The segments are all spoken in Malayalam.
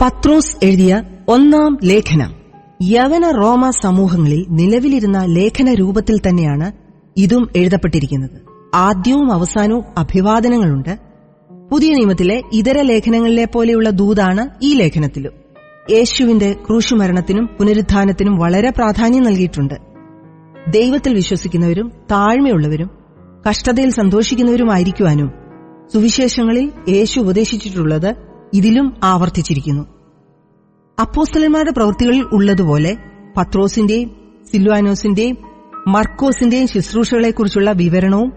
പത്രോസ് എഴുതിയ ഒന്നാം ലേഖനം. യവന റോമ സമൂഹങ്ങളിൽ നിലവിലിരുന്ന ലേഖന രൂപത്തിൽ തന്നെയാണ് ഇതും എഴുതപ്പെട്ടിരിക്കുന്നത്. ആദ്യവും അവസാനവും അഭിവാദനങ്ങളുണ്ട്. പുതിയ നിയമത്തിലെ ഇതര ലേഖനങ്ങളിലെ പോലെയുള്ള ദൂതാണ് ഈ ലേഖനത്തിലും. യേശുവിന്റെ ക്രൂശുമരണത്തിനും പുനരുദ്ധാനത്തിനും വളരെ പ്രാധാന്യം നൽകിയിട്ടുണ്ട്. ദൈവത്തിൽ വിശ്വസിക്കുന്നവരും താഴ്മയുള്ളവരും കഷ്ടതയിൽ സന്തോഷിക്കുന്നവരുമായിരിക്കുവാനും സുവിശേഷങ്ങളിൽ യേശു ഉപദേശിച്ചിട്ടുള്ളത് ഇതിലും ആവർത്തിച്ചിരിക്കുന്നു. അപ്പോസ്തലന്മാരുടെ പ്രവൃത്തികളിൽ ഉള്ളതുപോലെ പത്രോസിന്റെയും സിൽവാനോസിന്റെയും മർക്കോസിന്റെയും ശുശ്രൂഷകളെക്കുറിച്ചുള്ള വിവരണവും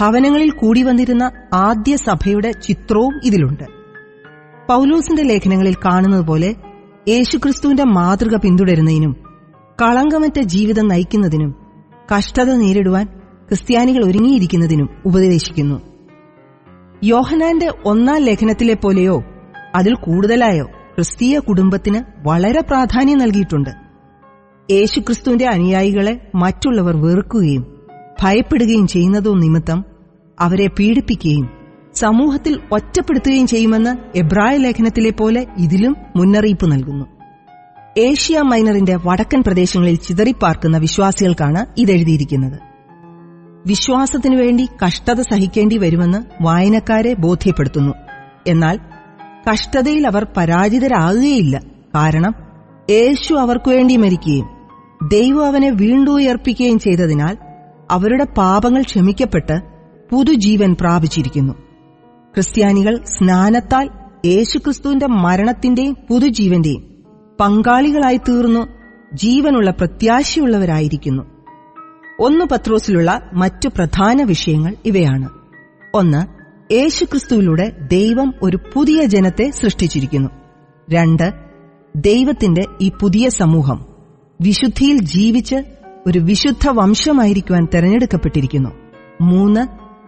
ഭവനങ്ങളിൽ കൂടി വന്നിരുന്ന ആദ്യ സഭയുടെ ചിത്രവും ഇതിലുണ്ട്. പൌലോസിന്റെ ലേഖനങ്ങളിൽ കാണുന്നത് പോലെ യേശുക്രിസ്തുവിന്റെ മാതൃക പിന്തുടരുന്നതിനും കളങ്കമറ്റ ജീവിതം നയിക്കുന്നതിനും കഷ്ടത നേരിടുവാൻ ക്രിസ്ത്യാനികൾ ഒരുങ്ങിയിരിക്കുന്നതിനും ഉപദേശിക്കുന്നു. യോഹനാന്റെ ഒന്നാം ലേഖനത്തിലെ പോലെയോ അതിൽ കൂടുതലായോ? ക്രിസ്തീയ കുടുംബത്തിന് വളരെ പ്രാധാന്യം നൽകിയിട്ടുണ്ട്. യേശുക്രിസ്തുവിന്റെ അനുയായികളെ മറ്റുള്ളവർ വെറുക്കുകയും ഭയപ്പെടുകയും ചെയ്യുന്നതോ നിമിത്തം അവരെ പീഡിപ്പിക്കുകയും സമൂഹത്തിൽ ഒറ്റപ്പെടുത്തുകയും ചെയ്യുമെന്ന് എബ്രായ ലേഖനത്തിലെ പോലെ ഇതിലും മുന്നറിയിപ്പ് നൽകുന്നു. ഏഷ്യ മൈനറിന്റെ വടക്കൻ പ്രദേശങ്ങളിൽ ചിതറിപ്പാർക്കുന്ന വിശ്വാസികൾക്കാണ് ഇതെഴുതിയിരിക്കുന്നത്. വിശ്വാസത്തിനു വേണ്ടി കഷ്ടത സഹിക്കേണ്ടി വരുമെന്ന് വായനക്കാരെ ബോധ്യപ്പെടുത്തുന്നു. എന്നാൽ കഷ്ടതയിൽ അവർ പരാജിതരാകുകയില്ല. കാരണം യേശു അവർക്കു വേണ്ടി മരിക്കുകയും ദൈവം അവനെ വീണ്ടും ഉയർപ്പിക്കുകയും ചെയ്തതിനാൽ അവരുടെ പാപങ്ങൾ ക്ഷമിക്കപ്പെട്ട് പുതുജീവൻ പ്രാപിച്ചിരിക്കുന്നു. ക്രിസ്ത്യാനികൾ സ്നാനത്താൽ യേശുക്രിസ്തുവിന്റെ മരണത്തിന്റെയും പുതുജീവന്റെയും പങ്കാളികളായി തീർന്നു ജീവനുള്ള പ്രത്യാശയുള്ളവരായിരിക്കുന്നു. ഒന്ന് പത്രോസിലുള്ള മറ്റു പ്രധാന വിഷയങ്ങൾ ഇവയാണ്. ഒന്ന് യേശുക്രിസ്തുവിലൂടെ ദൈവം ഒരു പുതിയ ജനത്തെ സൃഷ്ടിച്ചിരിക്കുന്നു. രണ്ട് ദൈവത്തിന്റെ ഈ പുതിയ സമൂഹം വിശുദ്ധിയിൽ ജീവിച്ച് ഒരു വിശുദ്ധ വംശമായിരിക്കുവാൻ തെരഞ്ഞെടുക്കപ്പെട്ടിരിക്കുന്നു. മൂന്ന്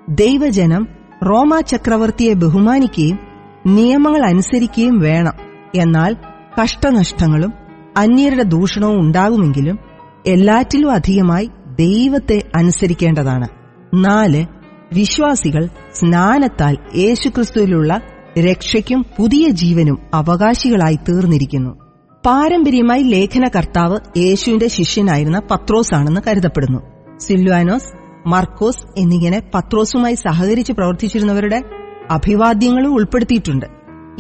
ദൈവജനം റോമാ ചക്രവർത്തിയെ ബഹുമാനിക്കുകയും നിയമങ്ങൾ അനുസരിക്കുകയും വേണം. എന്നാൽ കഷ്ടനഷ്ടങ്ങളും അന്യരുടെ ദൂഷണവും ഉണ്ടാകുമെങ്കിലും എല്ലാറ്റിലും അധികമായി ദൈവത്തെ അനുസരിക്കേണ്ടതാണ്. നാല് വിശ്വാസികൾ സ്നാനത്താൽ യേശുക്രിസ്തുവിലുള്ള രക്ഷയ്ക്കും പുതിയ ജീവനും അവകാശികളായി തീർന്നിരിക്കുന്നു. പാരമ്പര്യമായി ലേഖനകർത്താവ് യേശുവിന്റെ ശിഷ്യനായിരുന്ന പത്രോസ് ആണെന്ന് കരുതപ്പെടുന്നു. സിൽവാനോസ് മർക്കോസ് എന്നിങ്ങനെ പത്രോസുമായി സഹകരിച്ച് പ്രവർത്തിച്ചിരുന്നവരുടെ അഭിവാദ്യങ്ങളും ഉൾപ്പെടുത്തിയിട്ടുണ്ട്.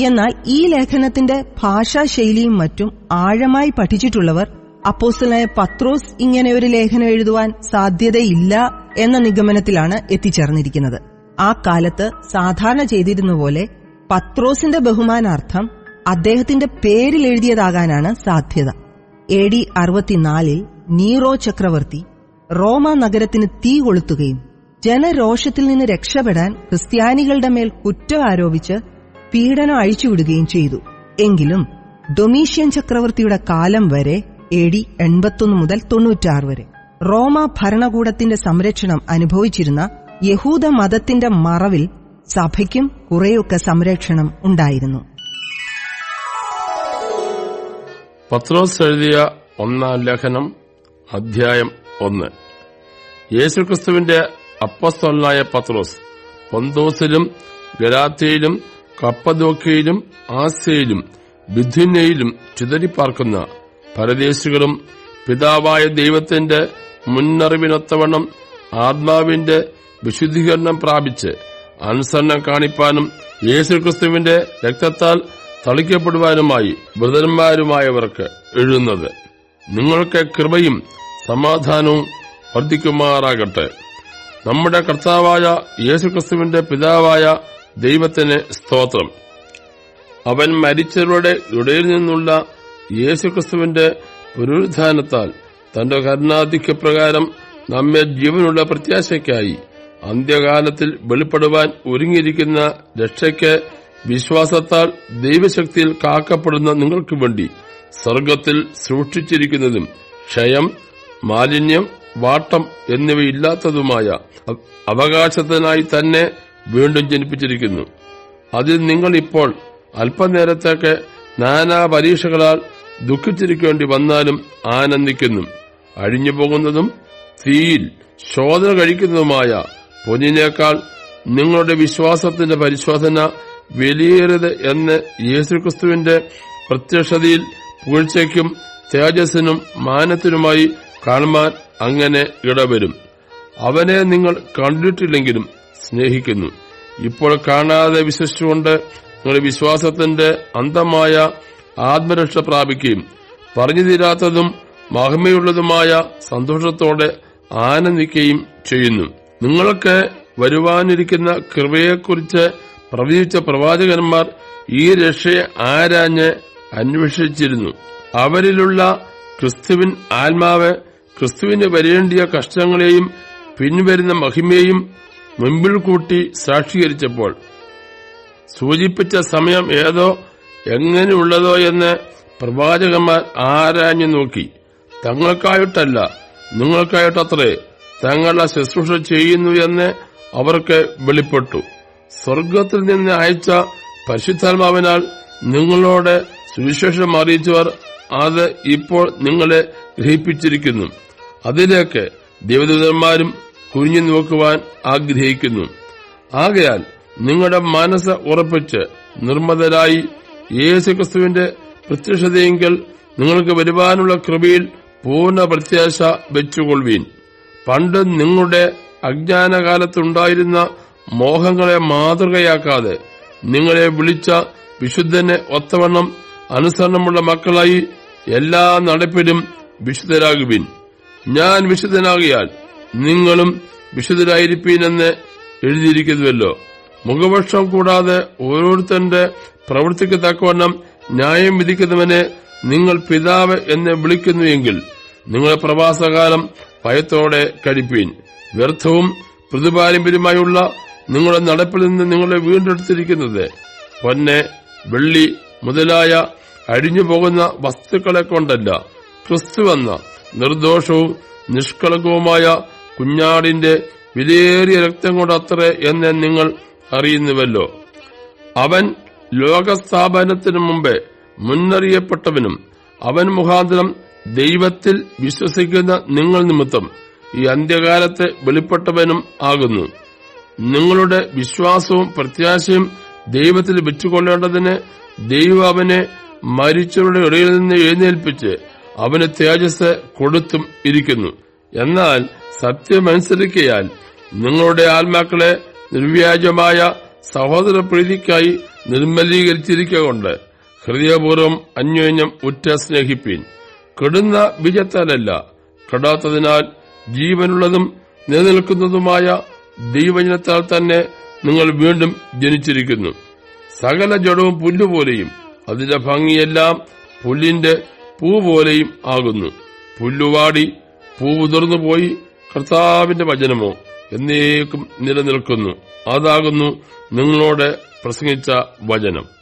എന്നാൽ ഈ ലേഖനത്തിന്റെ ഭാഷാശൈലിയും മറ്റും ആഴമായി പഠിച്ചിട്ടുള്ളവർ അപ്പോസ്റ്റലായ പത്രോസ് ഇങ്ങനെ ഒരു ലേഖനം എഴുതുവാൻ സാധ്യതയില്ല എന്ന നിഗമനത്തിലാണ് എത്തിച്ചേർന്നിരിക്കുന്നത്. ആ കാലത്ത് സാധാരണ ചെയ്തിരുന്ന പോലെ പത്രോസിന്റെ ബഹുമാനാർത്ഥം അദ്ദേഹത്തിന്റെ പേരിൽ എഴുതിയതാകാനാണ് സാധ്യത. എ ഡി അറുപത്തിനാലിൽ നീറോ ചക്രവർത്തി റോമ നഗരത്തിന് തീ കൊളുത്തുകയും ജനരോഷത്തിൽ നിന്ന് രക്ഷപ്പെടാൻ ക്രിസ്ത്യാനികളുടെ മേൽ കുറ്റം ആരോപിച്ച് പീഡനം അഴിച്ചുവിടുകയും ചെയ്തു. എങ്കിലും ഡൊമീഷ്യൻ ചക്രവർത്തിയുടെ കാലം വരെ എ ഡി എൺപത്തൊന്ന് മുതൽ തൊണ്ണൂറ്റാറ് വരെ. റോമ ഭരണകൂടത്തിന്റെ സംരക്ഷണം അനുഭവിച്ചിരുന്ന യഹൂദ മതത്തിന്റെ മറവിൽ സഭയ്ക്കും കുറെയൊക്കെ സംരക്ഷണം ഉണ്ടായിരുന്നു. പത്രോസ് എഴുതിയ ഒന്നാം ലേഖനം അധ്യായം ഒന്ന്. യേശുക്രിസ്തുവിന്റെ അപ്പസ്തോലനായ പത്രോസ് പൊന്തോസിലും ഗലാത്തിയിലും കപ്പദോക്കയിലും ആസ്യയിലും ബിഥുനയിലും ചിതറിപ്പാർക്കുന്ന പരദേശികളും പിതാവായ ദൈവത്തിന്റെ മുന്നറിവിനൊത്തവണ്ണം ആത്മാവിന്റെ വിശുദ്ധീകരണം പ്രാപിച്ച് അനുസരണം കാണിപ്പാനും യേശുക്രിസ്തുവിന്റെ രക്തത്താൽ തളിക്കപ്പെടുവാനുമായി വൃതന്മാരുമായവർക്ക് എഴുതുന്നത്. നിങ്ങൾക്ക് കൃപയും സമാധാനവും വർദ്ധിക്കുമാറാകട്ടെ. നമ്മുടെ കർത്താവായ യേശുക്രിസ്തുവിന്റെ പിതാവായ ദൈവത്തിന് സ്തോത്രം. അവൻ മരിച്ചവരുടെ ഇടയിൽ നിന്നുള്ള യേശുക്രിസ്തുവിന്റെ പുനരുദ്ധാനത്താൽ തന്റെ കരുണാധിക്യപ്രകാരം നമ്മെ ജീവനുള്ള പ്രത്യാശയ്ക്കായി അന്ത്യകാലത്തിൽ വെളിപ്പെടുവാൻ ഒരുങ്ങിയിരിക്കുന്ന രക്ഷയ്ക്ക് വിശ്വാസത്താൽ ദൈവശക്തിയിൽ കാക്കപ്പെടുന്ന നിങ്ങൾക്ക് വേണ്ടി സ്വർഗത്തിൽ സൂക്ഷിച്ചിരിക്കുന്നതും ക്ഷയം മാലിന്യം വാട്ടം എന്നിവയില്ലാത്തതുമായ അവകാശത്തിനായി തന്നെ വീണ്ടും ജനിപ്പിച്ചിരിക്കുന്നു. അതിൽ നിങ്ങൾ ഇപ്പോൾ അല്പനേരത്തേക്ക് നാനാ പരീക്ഷകളാൽ ദുഃഖിച്ചിരിക്കേണ്ടി വന്നാലും ആനന്ദിക്കുന്നു. അഴിഞ്ഞു പോകുന്നതും തീയിൽ ശോധന കഴിക്കുന്നതുമായ പൊന്നിനേക്കാൾ നിങ്ങളുടെ വിശ്വാസത്തിന്റെ പരിശോധന വിലയേറിയത് എന്ന് യേശുക്രിസ്തുവിന്റെ പ്രത്യക്ഷതയിൽ പുകഴ്ചയ്ക്കും തേജസ്സിനും മാനത്തിനുമായി കാണുവാൻ അങ്ങനെ ഇടവരും. അവനെ നിങ്ങൾ കണ്ടിട്ടില്ലെങ്കിലും സ്നേഹിക്കുന്നു. ഇപ്പോൾ കാണാതെ വിശ്വസിച്ചുകൊണ്ട് നിങ്ങളുടെ വിശ്വാസത്തിന്റെ അന്തമായ ആത്മരക്ഷ പ്രാപിക്കുകയും പറഞ്ഞു തീരാത്തതും മഹിമയുള്ളതുമായ സന്തോഷത്തോടെ ആനന്ദിക്കുകയും ചെയ്യുന്നു. നിങ്ങൾക്ക് വരുവാനിരിക്കുന്ന കൃപയെക്കുറിച്ച് പ്രവചിച്ച പ്രവാചകന്മാർ ഈ രക്ഷയെ ആരാഞ്ഞ് അന്വേഷിച്ചിരുന്നു. അവരിലുള്ള ക്രിസ്തുവിൻ ആത്മാവ് ക്രിസ്തുവിന് വരേണ്ടിയ കഷ്ടങ്ങളെയും പിൻവരുന്ന മഹിമയും മുമ്പിൽ കൂട്ടി സാക്ഷീകരിച്ചപ്പോൾ സൂചിപ്പിച്ച സമയം ഏതോ എങ്ങനെയുള്ളതോ എന്ന് പ്രവാചകന്മാർ ആരാഞ്ഞു നോക്കി. തങ്ങൾക്കായിട്ടല്ല നിങ്ങൾക്കായിട്ടത്രേ തങ്ങളുടെ ശുശ്രൂഷ ചെയ്യുന്നു എന്ന് അവർക്ക് വെളിപ്പെട്ടു. സ്വർഗത്തിൽ നിന്ന് അയച്ച പരിശുദ്ധാത്മാവിനാൽ നിങ്ങളോട് സുവിശേഷം അറിയിച്ചവർ അത് ഇപ്പോൾ നിങ്ങളെ ഗ്രഹിപ്പിച്ചിരിക്കുന്നു. അതിലേക്ക് ദേവദൂതന്മാരും കുനിഞ്ഞു നോക്കുവാൻ ആഗ്രഹിക്കുന്നു. ആകയാൽ നിങ്ങളുടെ മനസ്സ് ഉറപ്പിച്ച് നിർമ്മതരായി യേശുക്രിസ്തുവിന്റെ പ്രത്യക്ഷതയെങ്കിൽ നിങ്ങൾക്ക് വരുവാനുള്ള കൃപയിൽ പൂർണ പ്രത്യാശ വെച്ചുകൊള്ളുവീൻ. പണ്ട് നിങ്ങളുടെ അജ്ഞാനകാലത്തുണ്ടായിരുന്ന മോഹങ്ങളെ മാതൃകയാക്കാതെ നിങ്ങളെ വിളിച്ച വിശുദ്ധനെ ഒത്തവണ്ണം അനുസരണമുള്ള മക്കളായി എല്ലാ നടപ്പിലും വിശുദ്ധരാകുവിൻ. ഞാൻ വിശുദ്ധനാകിയാൽ നിങ്ങളും വിശുദ്ധരായിരിപ്പീനെന്ന് എഴുതിയിരിക്കുന്നുവല്ലോ. മുഖപക്ഷം കൂടാതെ ഓരോരുത്തന്റെ പ്രവൃത്തിക്ക് തക്കവണ്ണം ന്യായം വിധിക്കുന്നവനെ നിങ്ങൾ പിതാവ് എന്ന് വിളിക്കുന്നുവെങ്കിൽ നിങ്ങളുടെ പ്രവാസകാലം ഭയത്തോടെ കഴിപ്പീൻ. വ്യർത്ഥവും പ്രതിപാരമ്പര്യമായുള്ള നിങ്ങളുടെ നടപ്പിൽ നിന്ന് നിങ്ങളെ വീണ്ടെടുത്തിരിക്കുന്നത് പൊന്നെ വെള്ളി മുതലായ അഴിഞ്ഞു പോകുന്ന വസ്തുക്കളെ കൊണ്ടല്ല. ക്രിസ്തു ക്രിസ്തുവെന്ന നിർദോഷവും നിഷ്കളങ്കവുമായ കുഞ്ഞാടിന്റെ വിലയേറിയ രക്തം കൊണ്ടത്രേ എന്ന് നിങ്ങൾ അറിയുന്നുവല്ലോ. അവൻ ലോകസ്ഥാപനത്തിനു മുമ്പേ മുന്നറിയപ്പെട്ടവനും അവൻ മുഖാന്തരം ദൈവത്തിൽ വിശ്വസിക്കുന്ന നിങ്ങൾ നിമിത്തം ഈ അന്ത്യകാലത്തെ വെളിപ്പെട്ടവനും ആകുന്നു. നിങ്ങളുടെ വിശ്വാസവും പ്രത്യാശയും ദൈവത്തിൽ വെച്ചുകൊള്ളേണ്ടതിന് ദൈവം അവനെ മരിച്ചവരുടെ ഇടയിൽ നിന്ന് എഴുന്നേൽപ്പിച്ച് അവന് തേജസ് കൊടുത്തും ഇരിക്കുന്നു. എന്നാൽ സത്യമനുസരിക്കയാൽ നിങ്ങളുടെ ആത്മാക്കളെ നിർവ്യാജമായ സഹോദര പ്രീതിക്കായി നിർമ്മലീകരിച്ചിരിക്കൊണ്ട് ഹൃദയപൂർവം അന്യോന്യം ഉറ്റ സ്നേഹിപ്പീൻ. കെടുന്ന ബീജത്താലല്ല കെടാത്തതിനാൽ ജീവനുള്ളതും നിലനിൽക്കുന്നതുമായ ദൈവജനത്താൽ തന്നെ നിങ്ങൾ വീണ്ടും ജനിച്ചിരിക്കുന്നു. സകല ജഡവും പുല്ലുപോലെയും അതിന്റെ ഭംഗിയെല്ലാം പുല്ലിന്റെ പൂ പോലെയും ആകുന്നു. പുല്ലുവാടി പൂ ഉതിർന്നു കർത്താവിന്റെ വചനമോ എന്നേക്കും നിലനിൽക്കുന്നു. അതാകുന്നു നിങ്ങളോട് പ്രസംഗിച്ച വചനം.